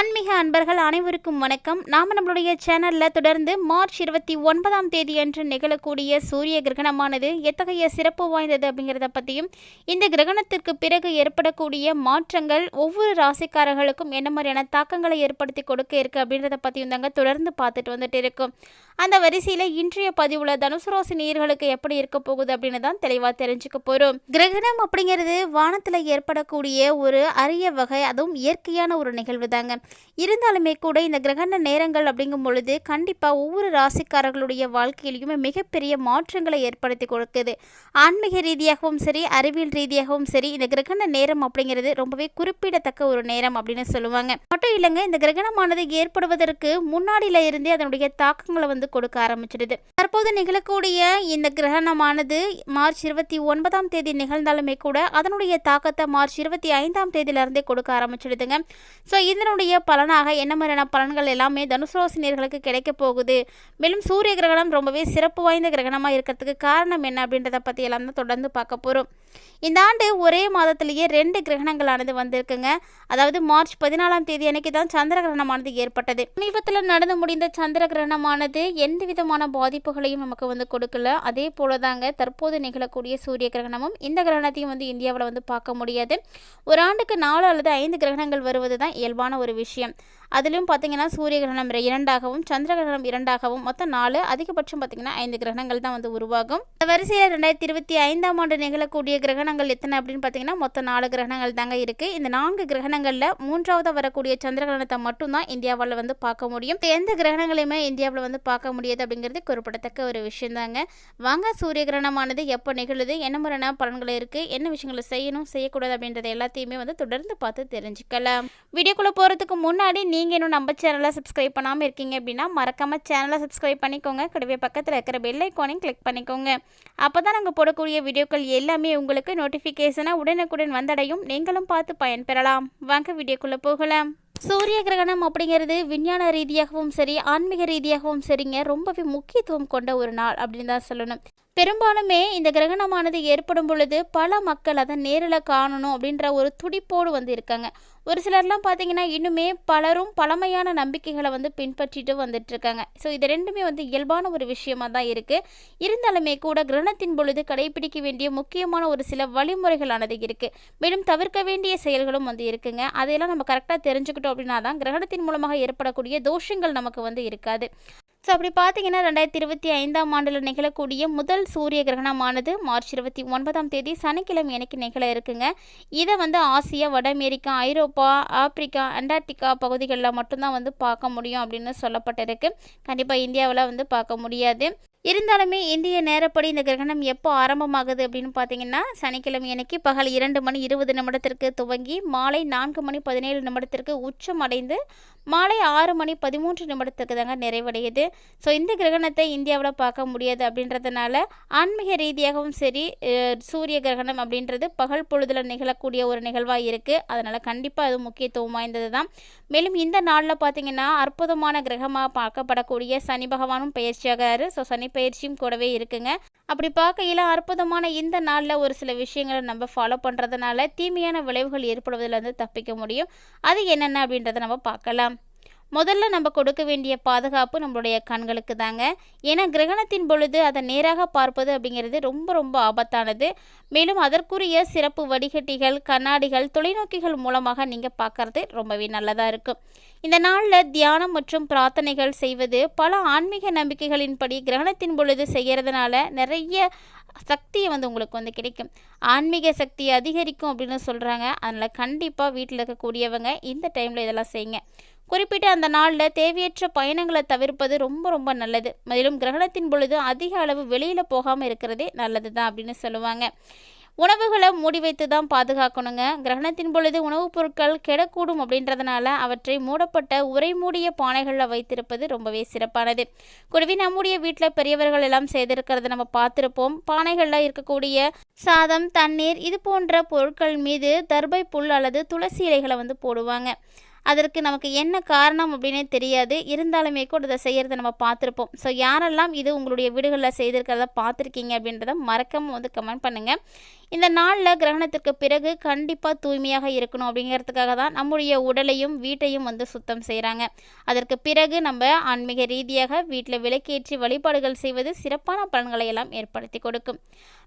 ஆன்மீக அன்பர்கள் அனைவருக்கும் வணக்கம். நாம் நம்மளுடைய சேனலில் தொடர்ந்து மார்ச் இருபத்தி ஒன்பதாம் தேதி அன்று நிகழக்கூடிய சூரிய கிரகணமானது எத்தகைய சிறப்பு வாய்ந்தது அப்படிங்கிறத பற்றியும் இந்த கிரகணத்திற்கு பிறகு ஏற்படக்கூடிய மாற்றங்கள் ஒவ்வொரு ராசிக்காரர்களுக்கும் என்ன மாதிரியான தாக்கங்களை ஏற்படுத்தி கொடுக்க இருக்கு அப்படின்றத பற்றியும் தாங்க தொடர்ந்து பார்த்துட்டு வந்துட்டு இருக்கும். அந்த வரிசையில் இன்றைய பதிவுல தனுசு ராசி எப்படி இருக்க போகுது அப்படின்னு தான் தெளிவாக தெரிஞ்சுக்க போகிறோம் கிரகணம் அப்படிங்கிறது வானத்தில் ஏற்படக்கூடிய ஒரு அரிய வகை அதுவும் இயற்கையான ஒரு நிகழ்வு தாங்க. இருந்தாலுமே கூட இந்த கிரகண நேரங்கள் அப்படிங்கும் பொழுது கண்டிப்பாக ஒவ்வொரு ராசிக்காரர்களுடைய வாழ்க்கையிலையுமே மிகப்பெரிய மாற்றங்களை ஏற்படுத்தி கொடுக்குது. ஆன்மீக ரீதியாகவும் சரி அறிவியல் ரீதியாகவும் சரி இந்த கிரகண நேரம் அப்படிங்கிறது ரொம்பவே குறிப்பிடத்தக்க ஒரு நேரம் அப்படின்னு சொல்லுவாங்க. மட்டும் இல்லைங்க இந்த கிரகணமானது ஏற்படுவதற்கு முன்னாடியில இருந்தே அதனுடைய தாக்கங்களை வந்து கொடுக்க ஆரம்பிச்சிடுது. தற்போது நிகழக்கூடிய இந்த கிரகணமானது மார்ச் இருபத்தி ஒன்பதாம் தேதி நிகழ்ந்தாலுமே கூட அதனுடைய தாக்கத்தை மார்ச் இருபத்தி ஐந்தாம் தேதியிலிருந்தே கொடுக்க ஆரம்பிச்சிடுதுங்க. ஸோ இதனுடைய பலனாக என்ன மாதிரியான பலன்கள் எல்லாமே தனுசு ராசினியர்களுக்கு கிடைக்க போகுது. மேலும் சூரிய கிரகணம் ரொம்பவே சிறப்பு வாய்ந்த கிரகணமாக இருக்கிறதுக்கு காரணம் என்ன அப்படின்றத பற்றி எல்லாம் தான் தொடர்ந்து பார்க்க போகிறோம் இந்த ஆண்டு ஒரே மாதத்திலேயே ரெண்டு கிரகணங்களானது வந்திருக்குங்க. அதாவது மார்ச் பதினாலாம் தேதி அன்னைக்கு தான் சந்திர கிரகணமானது ஏற்பட்டது. சமீபத்தில் நடந்து முடிந்த சந்திர கிரகணமானது எந்த விதமான பாதிப்புகளையும் நமக்கு வந்து கொடுக்கல. அதே போல தாங்க தற்போது நிகழக்கூடிய சூரிய கிரகணமும் இந்த கிரகணத்தையும் வந்து இந்தியாவில் வந்து பார்க்க முடியாது. ஒரு ஆண்டுக்கு நாலு அல்லது ஐந்து கிரகணங்கள் வருவது தான் இயல்பான ஒரு விஷயம். அதிலும் பார்த்தீங்கன்னா சூரிய கிரகணம் இரண்டாகவும் சந்திர கிரகணம் இரண்டாகவும் மொத்தம் நாலு அதிகபட்சம் பார்த்தீங்கன்னா ஐந்து கிரகணங்கள் தான் வந்து உருவாகும். இந்த வரிசையில் ரெண்டாயிரத்தி இருபத்தி ஐந்தாம் ஆண்டு நிகழக்கூடிய கிரகணங்கள் எத்தனை அப்படின்னு பார்த்தீங்கன்னா மொத்தம் நாலு கிரகணங்கள் தாங்க இருக்குது இந்த நான்கு கிரகணங்களில் மூன்றாவது வரக்கூடிய சந்திர கிரகணத்தை மட்டும்தான் இந்தியாவில் வந்து பார்க்க முடியும். எந்த கிரகணங்களையுமே இந்தியாவில் வந்து பார்க்க பார்க்க முடியாது அப்படிங்கிறது குறிப்பிடத்தக்க ஒரு விஷயம் தாங்க வாங்க சூரிய கிரகணமானது எப்போ நிகழுது? என்ன மாதிரியான பலன்கள் இருக்குது என்ன விஷயங்களை செய்யணும் செய்யக்கூடாது அப்படின்றத எல்லாத்தையுமே வந்து தொடர்ந்து பார்த்து தெரிஞ்சுக்கலாம். வீடியோக்குள்ளே போகிறதுக்கு முன்னாடி நீங்கள் இன்னும் நம்ம சேனலை சப்ஸ்கிரைப் பண்ணாமல் இருக்கீங்க அப்படின்னா மறக்காமல் சேனலை சப்ஸ்கிரைப் பண்ணிக்கோங்க. கூடவே பக்கத்தில் இருக்கிற பெல் ஐக்கானையும் கிளிக் பண்ணிக்கோங்க. அப்போ தான் நாங்கள் போடக்கூடிய வீடியோக்கள் எல்லாமே உங்களுக்கு நோட்டிஃபிகேஷனாக உடனுக்குடன் வந்தடையும். நீங்களும் பார்த்து பயன்பெறலாம். வாங்க வீடியோக்குள்ளே போகலாம். சூரிய கிரகணம் அப்படிங்கிறது விஞ்ஞான ரீதியாகவும் சரி ஆன்மீக ரீதியாகவும் சரிங்க. ரொம்பவே முக்கியத்துவம் கொண்ட ஒரு நாள் அப்படின்னு தான் சொல்லணும். பெரும்பாலுமே இந்த கிரகணமானது ஏற்படும் பொழுது பல மக்கள் அதை நேரில் காணணும் அப்படின்ற ஒரு துடிப்போடு வந்து இருக்காங்க. ஒரு சிலர்லாம் பார்த்தீங்கன்னா இன்னுமே பலரும் பழமையான நம்பிக்கைகளை வந்து பின்பற்றிட்டு வந்துட்டுருக்காங்க. ஸோ இது ரெண்டுமே வந்து இயல்பான ஒரு விஷயமா தான் இருக்குது இருந்தாலுமே கூட கிரகணத்தின் பொழுது கடைபிடிக்க வேண்டிய முக்கியமான ஒரு சில வழிமுறைகளானது இருக்குது மேலும் தவிர்க்க வேண்டிய செயல்களும் வந்து இருக்குங்க. அதையெல்லாம் நம்ம கரெக்டாக தெரிஞ்சுக்கிட்டோம் அப்படின்னா தான் கிரகணத்தின் மூலமாக ஏற்படக்கூடிய தோஷங்கள் நமக்கு வந்து இருக்காது. ஸோ அப்படி பார்த்தீங்கன்னா ரெண்டாயிரத்தி இருபத்தி ஐந்தாம் ஆண்டில் நிகழக்கூடிய முதல் சூரிய கிரகணமானது மார்ச் இருபத்தி ஒன்பதாம் தேதி சனிக்கிழமை அன்னைக்கு நிகழ இருக்குங்க. இதை வந்து ஆசியா வட அமெரிக்கா ஐரோப்பா ஆப்பிரிக்கா அண்டார்டிகா பகுதிகளில் மட்டும்தான் வந்து பார்க்க முடியும் அப்படின்னு சொல்லப்பட்டிருக்கு. கண்டிப்பாக இந்தியாவில் வந்து பார்க்க முடியாது. இருந்தாலுமே இந்திய நேரப்படி இந்த கிரகணம் எப்போ ஆரம்பமாகுது அப்படின்னு பார்த்தீங்கன்னா சனிக்கிழமை அன்னைக்கு பகல் இரண்டு மணி இருபது நிமிடத்திற்கு துவங்கி மாலை நான்கு மணி பதினேழு நிமிடத்திற்கு உச்சம் அடைந்து மாலை ஆறு மணி பதிமூன்று நிமிடத்துக்கு தாங்க நிறைவடையுது. ஸோ இந்த கிரகணத்தை இந்தியாவில் பார்க்க முடியாது அப்படின்றதுனால ஆன்மீக ரீதியாகவும் சரி சூரிய கிரகணம் அப்படின்றது பகல் பொழுதில் நிகழக்கூடிய ஒரு நிகழ்வாக இருக்குது அதனால் கண்டிப்பாக அது முக்கியத்துவம் வாய்ந்தது தான் மேலும் இந்த நாளில் பார்த்தீங்கன்னா அற்புதமான கிரகமாக பார்க்கப்படக்கூடிய சனி பகவானும் பயிற்சியாகிறாரு ஸோ சனி பயிற்சியும் கூடவே இருக்குங்க. அப்படி பார்க்கையில் அற்புதமான இந்த நாளில் ஒரு சில விஷயங்களை நம்ம ஃபாலோ பண்ணுறதுனால தீமையான விளைவுகள் ஏற்படுவதிலிருந்து தப்பிக்க முடியும். அது என்னென்ன அப்படின்றத நம்ம பார்க்கலாம். முதல்ல நம்ம கொடுக்க வேண்டிய பாதுகாப்பு நம்மளுடைய கண்களுக்கு தாங்க ஏன்னா கிரகணத்தின் பொழுது அதை நேராக பார்ப்பது அப்படிங்கிறது ரொம்ப ரொம்ப ஆபத்தானது. மேலும் அதற்குரிய சிறப்பு வடிகட்டிகள் கண்ணாடிகள் தொலைநோக்கிகள் மூலமாக நீங்கள் பார்க்கறது ரொம்பவே நல்லதாக இருக்கும். இந்த நாளில் தியானம் மற்றும் பிரார்த்தனைகள் செய்வது பல ஆன்மீக நம்பிக்கைகளின்படி கிரகணத்தின் பொழுது செய்கிறதுனால நிறைய சக்தியை வந்து உங்களுக்கு வந்து கிடைக்கும். ஆன்மீக சக்தி அதிகரிக்கும் அப்படின்னு சொல்கிறாங்க அதனால் கண்டிப்பாக வீட்டில் இருக்கக்கூடியவங்க இந்த டைமில் இதெல்லாம் செய்யுங்க. குறிப்பிட்ட அந்த நாளில் தேவையற்ற பயணங்களை தவிர்ப்பது ரொம்ப ரொம்ப நல்லது. மேலும் கிரகணத்தின் பொழுது அதிக அளவு வெளியில் போகாமல் இருக்கிறதே நல்லது தான் அப்படின்னு சொல்லுவாங்க. உணவுகளை மூடி வைத்து தான் பாதுகாக்கணுங்க. கிரகணத்தின் பொழுது உணவுப் பொருட்கள் கெடக்கூடும் அப்படின்றதுனால அவற்றை மூடப்பட்ட உரை மூடிய பானைகளில் வைத்திருப்பது ரொம்பவே சிறப்பானது. குருவி நம்முடைய வீட்டில் பெரியவர்கள் எல்லாம் செய்திருக்கிறத நம்ம பார்த்துருப்போம். பானைகளில் இருக்கக்கூடிய சாதம் தண்ணீர் இது போன்ற பொருட்கள் மீது தர்பை புல் அல்லது துளசி இலைகளை வந்து போடுவாங்க. அதற்கு நமக்கு என்ன காரணம் அப்படின்னே தெரியாது. இருந்தாலுமே கூட இதை செய்கிறத நம்ம பார்த்துருப்போம். ஸோ யாரெல்லாம் இது உங்களுடைய வீடுகளில் செய்திருக்கிறத பார்த்துருக்கீங்க அப்படின்றத மறக்காமல் வந்து கமெண்ட் பண்ணுங்கள் இந்த நாளில் கிரகணத்திற்கு பிறகு கண்டிப்பாக தூய்மையாக இருக்கணும் அப்படிங்கிறதுக்காக தான் நம்முடைய உடலையும் வீட்டையும் வந்து சுத்தம் செய்கிறாங்க அதற்கு பிறகு நம்ம ஆன்மீக ரீதியாக வீட்டில் விளக்கேற்றி வழிபாடுகள் செய்வது சிறப்பான பலன்களை எல்லாம் ஏற்படுத்தி கொடுக்கும்.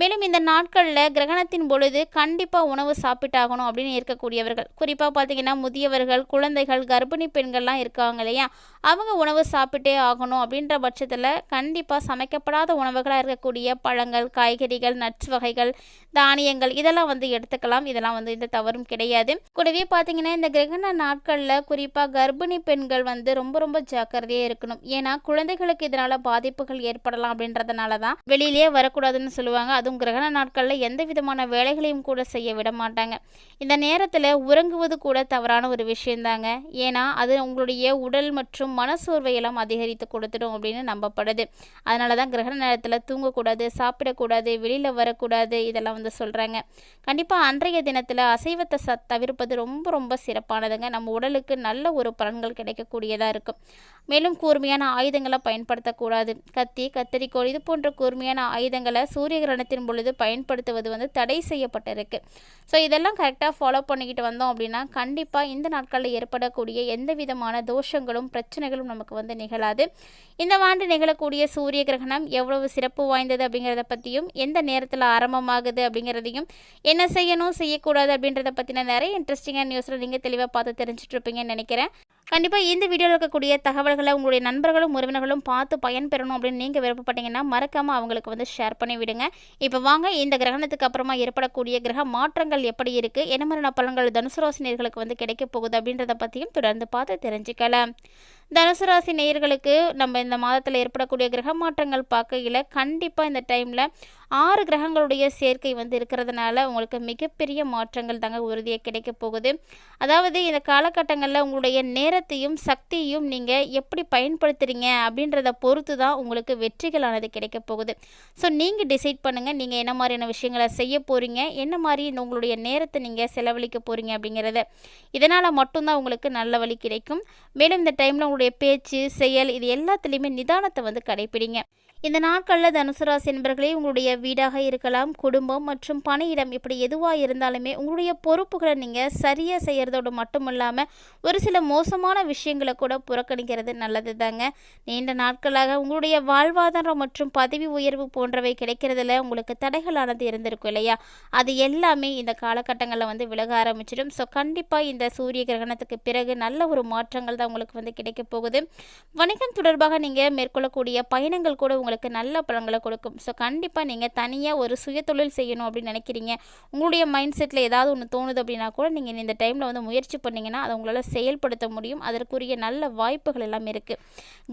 மேலும் இந்த நாட்களில் கிரகணத்தின் பொழுது கண்டிப்பாக உணவு சாப்பிட்டாகணும் அப்படின்னு இருக்கக்கூடியவர்கள். குறிப்பாக பார்த்தீங்கன்னா முதியவர்கள் குழந்தைகள் கர்ப்பிணி பெண்கள்லாம் இருக்காங்க இல்லையா? அவங்க உணவு சாப்பிட்டே ஆகணும் அப்படின்ற பட்சத்தில் கண்டிப்பாக சமைக்கப்படாத உணவுகளாக இருக்கக்கூடிய பழங்கள் காய்கறிகள் நட்ஸ் வகைகள் தானியங்கள் இதெல்லாம் வந்து எடுத்துக்கலாம். இதெல்லாம் வந்து இந்த தவறும் கிடையாது. கூடவே பார்த்தீங்கன்னா இந்த கிரகண நாட்களில் குறிப்பாக கர்ப்பிணி பெண்கள் வந்து ரொம்ப ரொம்ப ஜாக்கிரதையாக இருக்கணும். ஏன்னா குழந்தைகளுக்கு இதனால் பாதிப்புகள் ஏற்படலாம் அப்படின்றதுனால தான் வெளியிலேயே வரக்கூடாதுன்னு சொல்லுவாங்க. அதுவும் கிரகண நாட்களில் எந்த விதமான வேலைகளையும் கூட செய்ய விட மாட்டாங்க. இந்த நேரத்தில் உறங்குவது கூட தவறான ஒரு விஷயந்தாங்க. ஏன்னா அது உங்களுடைய உடல் மற்றும் மனசோர்வை எல்லாம் அதிகரித்து கொடுத்துடும் அப்படின்னு நம்பப்படுது. அதனால தான் கிரகண நேரத்தில் தூங்கக்கூடாது சாப்பிடக்கூடாது வெளியில் வரக்கூடாது இதெல்லாம் வந்து சொல்கிறாங்க கண்டிப்பாக அன்றைய தினத்தில் அசைவத்தை ச தவிர்ப்பது ரொம்ப ரொம்ப சிறப்பானதுங்க. நம்ம உடலுக்கு நல்ல ஒரு பலன்கள் கிடைக்கக்கூடியதாக இருக்கும். மேலும் கூர்மையான ஆயுதங்களை பயன்படுத்தக்கூடாது. கத்தி கத்தரிக்கோள் இது போன்ற கூர்மையான ஆயுதங்களை சூரிய கிரகணத்தின் பொழுது பயன்படுத்துவது வந்து தடை செய்யப்பட்டிருக்கு. ஸோ இதெல்லாம் கரெக்டாக ஃபாலோ பண்ணிக்கிட்டு வந்தோம் அப்படின்னா கண்டிப்பாக இந்த நாட்களில் ஏற்படக்கூடிய எந்த விதமான தோஷங்களும் பிரச்சனைகளும் நமக்கு வந்து நிகழாது. இந்த ஆண்டு நிகழக்கூடிய சூரிய கிரகணம் எவ்வளவு சிறப்பு வாய்ந்தது அப்படிங்கிறத பற்றியும் எந்த நேரத்தில் ஆரம்பமாகுது அப்படிங்கிறதையும் என்ன செய்யணும் செய்யக்கூடாது அப்படின்றத பற்றின நிறைய இன்ட்ரெஸ்டிங்கான நியூஸில் நீங்கள் தெளிவாக பார்த்து தெரிஞ்சுட்டு இருப்பீங்கன்னு நினைக்கிறேன். கண்டிப்பாக இந்த வீடியோவில் இருக்கக்கூடிய தகவல்களை உங்களுடைய நண்பர்களும் உறவினர்களும் பார்த்து பயன்பெறணும் அப்படின்னு நீங்கள் விருப்பப்பட்டீங்கன்னா மறக்காமல் அவங்களுக்கு வந்து ஷேர் பண்ணி விடுங்க இப்போ வாங்க இந்த கிரகணத்துக்கு அப்புறமா ஏற்படக்கூடிய கிரக மாற்றங்கள் எப்படி இருக்குது என்ன மரண பலன்கள் தனுசு ராசினியர்களுக்கு வந்து கிடைக்க போகுது அப்படின்றத பற்றியும் தொடர்ந்து பார்த்து தெரிஞ்சுக்கலாம். தனுசு ராசி நேயர்களுக்கு நம்ம இந்த மாதத்தில் ஏற்படக்கூடிய கிரக மாற்றங்கள் பார்க்கையில் கண்டிப்பாக இந்த டைமில் ஆறு கிரகங்களுடைய சேர்க்கை வந்து இருக்கிறதுனால உங்களுக்கு மிகப்பெரிய மாற்றங்கள் தாங்க உறுதியாக கிடைக்க போகுது. அதாவது இந்த காலகட்டங்களில் உங்களுடைய நேரத்தையும் சக்தியையும் நீங்கள் எப்படி பயன்படுத்துகிறீங்க அப்படின்றத பொறுத்து தான் உங்களுக்கு வெற்றிகளானது கிடைக்க போகுது. ஸோ நீங்கள் டிசைட் பண்ணுங்கள் நீங்கள் என்ன மாதிரியான விஷயங்களை செய்ய போகிறீங்க என்ன மாதிரி இந்த உங்களுடைய நேரத்தை நீங்கள் செலவழிக்க போகிறீங்க அப்படிங்கிறத. இதனால் மட்டும்தான் உங்களுக்கு நல்ல வழி கிடைக்கும். மேலும் இந்த டைமில் உங்களுடைய பேச்சு செயல் இது எல்லாத்துலேயுமே நிதானத்தை வந்து கடைப்பிடிங்க. இந்த நாட்களில் தனுசுராசி என்பர்களே உங்களுடைய வீடாக இருக்கலாம் குடும்பம் மற்றும் பணியிடம் இப்படி எதுவாக இருந்தாலுமே உங்களுடைய பொறுப்புகளை நீங்கள் சரியாக செய்கிறதோடு மட்டும் இல்லாமல் ஒரு சில மோசமான விஷயங்களை கூட புறக்கணிக்கிறது நல்லது தாங்க நீண்ட நாட்களாக உங்களுடைய வாழ்வாதாரம் மற்றும் பதவி உயர்வு போன்றவை கிடைக்கிறதுல உங்களுக்கு தடைகளானது இருந்திருக்கும் இல்லையா? அது எல்லாமே இந்த காலகட்டங்களில் வந்து விலக ஆரம்பிச்சிடும். ஸோ கண்டிப்பாக இந்த சூரிய கிரகணத்துக்கு பிறகு நல்ல ஒரு மாற்றங்கள் தான் உங்களுக்கு வந்து கிடைக்க போகுது. வணிகம் தொடர்பாக நீங்கள் மேற்கொள்ளக்கூடிய பயணங்கள் கூட உங்களுக்கு நல்ல பலன்களை கொடுக்கும். ஸோ கண்டிப்பாக நீங்கள் தனியாக ஒரு சுய தொழில் செய்யணும் அப்படின்னு நினைக்கிறீங்க. உங்களுடைய மைண்ட் செட்டில் ஏதாவது ஒன்று தோணுது அப்படின்னா கூட நீங்கள் இந்த டைமில் வந்து முயற்சி பண்ணிங்கன்னா அதை உங்களால் செயல்படுத்த முடியும். அதற்குரிய நல்ல வாய்ப்புகள் எல்லாம் இருக்குது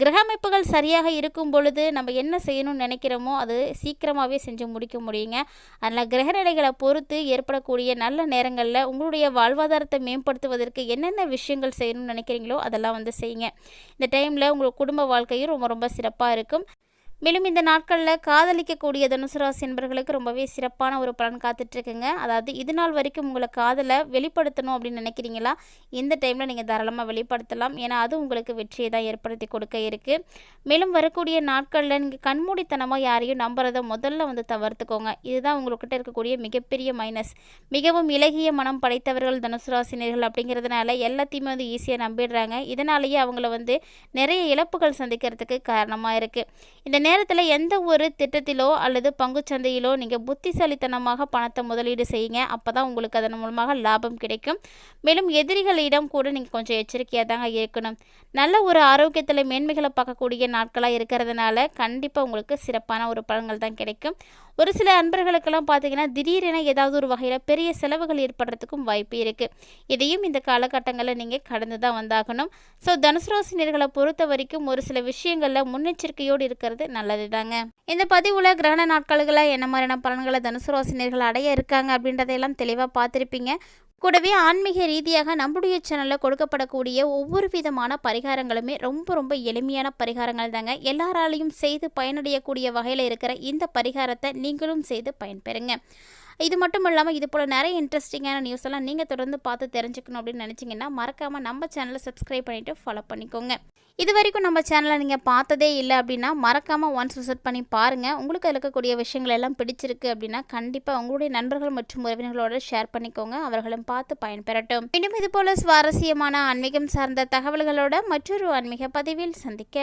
கிரக அமைப்புகள் சரியாக இருக்கும் பொழுது நம்ம என்ன செய்யணும்னு நினைக்கிறோமோ அது சீக்கிரமாகவே செஞ்சு முடிக்க முடியுங்க. அதனால் கிரகநிலைகளை பொறுத்து ஏற்படக்கூடிய நல்ல நேரங்களில் உங்களுடைய வாழ்வாதாரத்தை மேம்படுத்துவதற்கு என்னென்ன விஷயங்கள் செய்யணும்னு நினைக்கிறீங்களோ அதெல்லாம் வந்து செய்யுங்க. இந்த டைமில் உங்கள் குடும்ப வாழ்க்கையும் ரொம்ப ரொம்ப சிறப்பாக இருக்கும். மேலும் இந்த நாட்களில் காதலிக்கக்கூடிய தனுசு ராசி என்பர்களுக்கு ரொம்பவே சிறப்பான ஒரு பலன் காத்துட்ருக்குங்க. அதாவது இது நாள் வரைக்கும் உங்களை காதலை வெளிப்படுத்தணும் அப்படின்னு நினைக்கிறீங்களா? இந்த டைமில் நீங்கள் தாராளமாக வெளிப்படுத்தலாம். ஏன்னா அது உங்களுக்கு வெற்றியை தான் ஏற்படுத்தி கொடுக்க இருக்குது மேலும் வரக்கூடிய நாட்களில் நீங்கள் கண்மூடித்தனமாக யாரையும் நம்புறதை முதல்ல வந்து தவிர்த்துக்கோங்க. இதுதான் உங்கள்கிட்ட இருக்கக்கூடிய மிகப்பெரிய மைனஸ் மிகவும் இலகிய மனம் படைத்தவர்கள் தனுசு ராசினியர்கள் அப்படிங்கிறதுனால எல்லாத்தையுமே வந்து ஈஸியாக நம்பிடுறாங்க. இதனாலேயே அவங்கள வந்து நிறைய இழப்புகள் சந்திக்கிறதுக்கு காரணமாக இருக்குது இந்த நேரத்தில் எந்த ஒரு திட்டத்திலோ அல்லது பங்குச்சந்தையிலோ நீங்கள் புத்திசாலித்தனமாக பணத்தை முதலீடு செய்யுங்க. அப்போ தான் உங்களுக்கு அதன் மூலமாக லாபம் கிடைக்கும். மேலும் எதிரிகளிடம் கூட நீங்கள் கொஞ்சம் எச்சரிக்கையாக தாங்க இருக்கணும். நல்ல ஒரு ஆரோக்கியத்தில் மேன்மைகளை பார்க்கக்கூடிய நாட்களாக இருக்கிறதுனால கண்டிப்பாக உங்களுக்கு சிறப்பான ஒரு பலன்கள் தான் கிடைக்கும். ஒரு சில அன்பர்களுக்கெல்லாம் பார்த்தீங்கன்னா திடீரென ஏதாவது ஒரு வகையில் பெரிய செலவுகள் ஏற்படுறதுக்கும் வாய்ப்பு இருக்குது இதையும் இந்த காலகட்டங்களில் நீங்கள் கடந்து தான் வந்தாகணும். ஸோ தனுசு ராசினியர்களை பொறுத்த வரைக்கும் ஒரு சில விஷயங்களில் முன்னெச்சரிக்கையோடு இருக்கிறது நல்லது தாங்க இந்த பதிவில் கிரகண நாட்களில் என்ன மாதிரியான பலன்களை தனுசு ரோசினியர்கள் அடைய இருக்காங்க அப்படின்றதையெல்லாம் தெளிவாக பார்த்துருப்பீங்க. கூடவே ஆன்மீக ரீதியாக நம்முடைய சேனலில் கொடுக்கப்படக்கூடிய ஒவ்வொரு விதமான பரிகாரங்களுமே ரொம்ப ரொம்ப எளிமையான பரிகாரங்கள் தாங்க எல்லாராலையும் செய்து பயனடையக்கூடிய வகையில் இருக்கிற இந்த பரிகாரத்தை நீங்களும் செய்து பயன்பெறுங்க. இது மட்டும் இல்லாமல் இது போல் நிறைய இன்ட்ரெஸ்டிங்கான நியூஸ் எல்லாம் நீங்கள் தொடர்ந்து பார்த்து தெரிஞ்சுக்கணும் அப்படின்னு நினச்சிங்கன்னா மறக்காமல் நம்ம சேனலை சப்ஸ்கிரைப் பண்ணிவிட்டு ஃபாலோ பண்ணிக்கோங்க. இது வரைக்கும் நம்ம சேனலை நீங்கள் பார்த்ததே இல்லை அப்படின்னா மறக்காமல் ஒன்ஸ் விசிட் பண்ணி பாருங்கள் உங்களுக்கு இருக்கக்கூடிய விஷயங்கள் எல்லாம் பிடிச்சிருக்கு அப்படின்னா கண்டிப்பாக உங்களுடைய நண்பர்கள் மற்றும் உறவினர்களோட ஷேர் பண்ணிக்கோங்க. அவர்களும் பார்த்து பயன்பெறட்டும். இன்னும் இது போல சுவாரஸ்யமான ஆன்மீகம் சார்ந்த தகவல்களோட மற்றொரு ஆன்மீக பதிவில் சந்திக்க